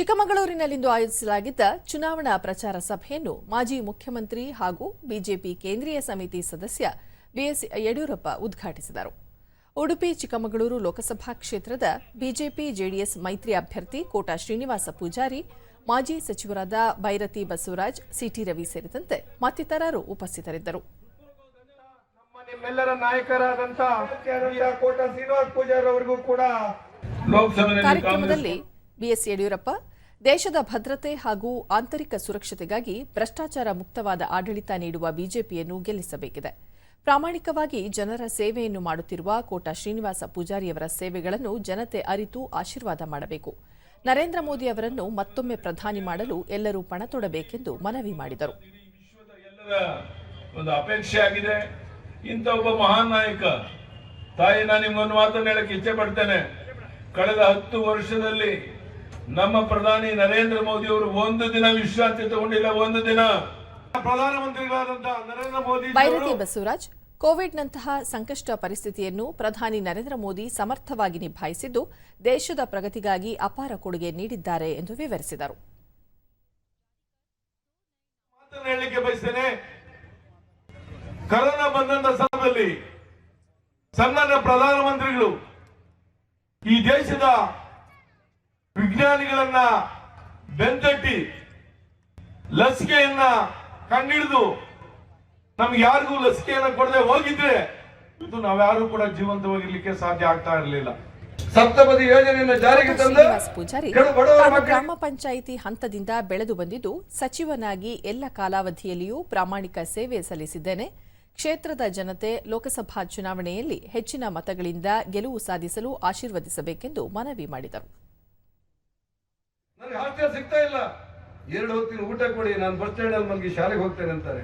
ಚಿಕ್ಕಮಗಳೂರಿನಲ್ಲಿಂದು ಆಯೋಜಿಸಲಾಗಿದ್ದ ಚುನಾವಣಾ ಪ್ರಚಾರ ಸಭೆಯನ್ನು ಮಾಜಿ ಮುಖ್ಯಮಂತ್ರಿ ಹಾಗೂ ಬಿಜೆಪಿ ಕೇಂದ್ರೀಯ ಸಮಿತಿ ಸದಸ್ಯ ಬಿಎಸ್ ಯಡಿಯೂರಪ್ಪ ಉದ್ಘಾಟಿಸಿದರು. ಉಡುಪಿ ಚಿಕ್ಕಮಗಳೂರು ಲೋಕಸಭಾ ಕ್ಷೇತ್ರದ ಬಿಜೆಪಿ ಜೆಡಿಎಸ್ ಮೈತ್ರಿ ಅಭ್ಯರ್ಥಿ ಕೋಟಾ ಶ್ರೀನಿವಾಸ ಪೂಜಾರಿ ಮಾಜಿ ಸಚಿವರಾದ ಬೈರತಿ ಬಸವರಾಜ್ ಸಿಟಿ ರವಿ ಸೇರಿದಂತೆ ಮತ್ತಿತರರು ಉಪಸ್ಥಿತರಿದ್ದರು. ಕಾರ್ಯಕ್ರಮದಲ್ಲಿ ಬಿಎಸ್ ಯಡಿಯೂರಪ್ಪ ದೇಶದ ಭದ್ರತೆ ಹಾಗೂ ಆಂತರಿಕ ಸುರಕ್ಷತೆಗಾಗಿ ಭ್ರಷ್ಟಾಚಾರ ಮುಕ್ತವಾದ ಆಡಳಿತ ನೀಡುವ ಬಿಜೆಪಿಯನ್ನು ಗೆಲ್ಲಿಸಬೇಕಿದೆ. ಪ್ರಾಮಾಣಿಕವಾಗಿ ಜನರ ಸೇವೆಯನ್ನು ಮಾಡುತ್ತಿರುವ ಕೋಟಾ ಶ್ರೀನಿವಾಸ ಪೂಜಾರಿಯವರ ಸೇವೆಗಳನ್ನು ಜನತೆ ಅರಿತು ಆಶೀರ್ವಾದ ಮಾಡಬೇಕು. ನರೇಂದ್ರ ಮೋದಿ ಅವರನ್ನು ಮತ್ತೊಮ್ಮೆ ಪ್ರಧಾನಿ ಮಾಡಲು ಎಲ್ಲರೂ ಪಣ ತೊಡಬೇಕೆಂದು ಮನವಿ ಮಾಡಿದರು. ಒಂದು ಅಪೇಕ್ಷೆ ಆಗಿದೆ ಒಬ್ಬ ಮಹಾನ್ ನಾಯಕ, ತಾಯಿ, ನಾನು ನಿಮ್ಗೊಂದು ಕಳೆದ ಹತ್ತು ವರ್ಷದಲ್ಲಿ ನಮ್ಮ ಪ್ರಧಾನಿ ನರೇಂದ್ರ ಮೋದಿ ಅವರು ಒಂದು ದಿನ ವಿಶ್ರಾಂತಿ ತಗೊಂಡಿಲ್ಲ ಒಂದು ದಿನ. ಪ್ರಧಾನಮಂತ್ರಿಗಳಾದಂತಹ ನರೇಂದ್ರ ಮೋದಿ ಬೈರತಿ ಬಸವರಾಜ್ ಕೋವಿಡ್ನಂತಹ ಸಂಕಷ್ಟ ಪರಿಸ್ಥಿತಿಯನ್ನು ಪ್ರಧಾನಿ ನರೇಂದ್ರ ಮೋದಿ ಸಮರ್ಥವಾಗಿ ನಿಭಾಯಿಸಿದ್ದು ದೇಶದ ಪ್ರಗತಿಗಾಗಿ ಅಪಾರ ಕೊಡುಗೆ ನೀಡಿದ್ದಾರೆ ಎಂದು ವಿವರಿಸಿದರು. ಕರೋನಾ ಬಂದಂತ ಸಂದರ್ಭದಲ್ಲಿ ಸನ್ಮಾನ್ಯ ಪ್ರಧಾನಮಂತ್ರಿಗಳು ಈ ದೇಶದ ವಿಜ್ಞಾನಿಗಳನ್ನ ಬೆಂತಟ್ಟಿ ಲಸಿಕೆಯನ್ನ ಕಂಡಿಡಿದು ನಮ್ಗೆ ಯಾರಿಗೂ ಲಸಿಕೆಯನ್ನ ಕೊಡದೆ ಹೋಗಿದ್ರೆ ಇದು ನಾವ್ಯಾರು ಕೂಡ ಜೀವಂತವಾಗಿರ್ಲಿಕ್ಕೆ ಸಾಧ್ಯ ಆಗ್ತಾ ಇರಲಿಲ್ಲ. ಸಪ್ತಪದಿ ಯೋಜನೆಯನ್ನು ಜಾರಿಗೆ ತಂದ ಗ್ರಾಮ ಪಂಚಾಯಿತಿ ಹಂತದಿಂದ ಬೆಳೆದು ಬಂದಿದ್ದು ಸಚಿವನಾಗಿ ಎಲ್ಲ ಕಾಲಾವಧಿಯಲ್ಲಿಯೂ ಪ್ರಾಮಾಣಿಕ ಸೇವೆ ಸಲ್ಲಿಸಿದ್ದೇನೆ. ಕ್ಷೇತ್ರದ ಜನತೆ ಲೋಕಸಭಾ ಚುನಾವಣೆಯಲ್ಲಿ ಹೆಚ್ಚಿನ ಮತಗಳಿಂದ ಗೆಲುವು ಸಾಧಿಸಲು ಆಶೀರ್ವದಿಸಬೇಕೆಂದು ಮನವಿ ಮಾಡಿದರು. ಹಾಸ್ಟೆಲ್ ಸಿಗ್ತಾ ಇಲ್ಲ. ಎರಡು ಹೊತ್ತಿನ ಊಟ ಕೊಡಿ ನಾನು ಬಸ್ ಸ್ಟ್ಯಾಂಡ್ ಅಲ್ಲಿ ಶಾಲೆಗೆ ಹೋಗ್ತೇನೆ ಅಂತಾರೆ.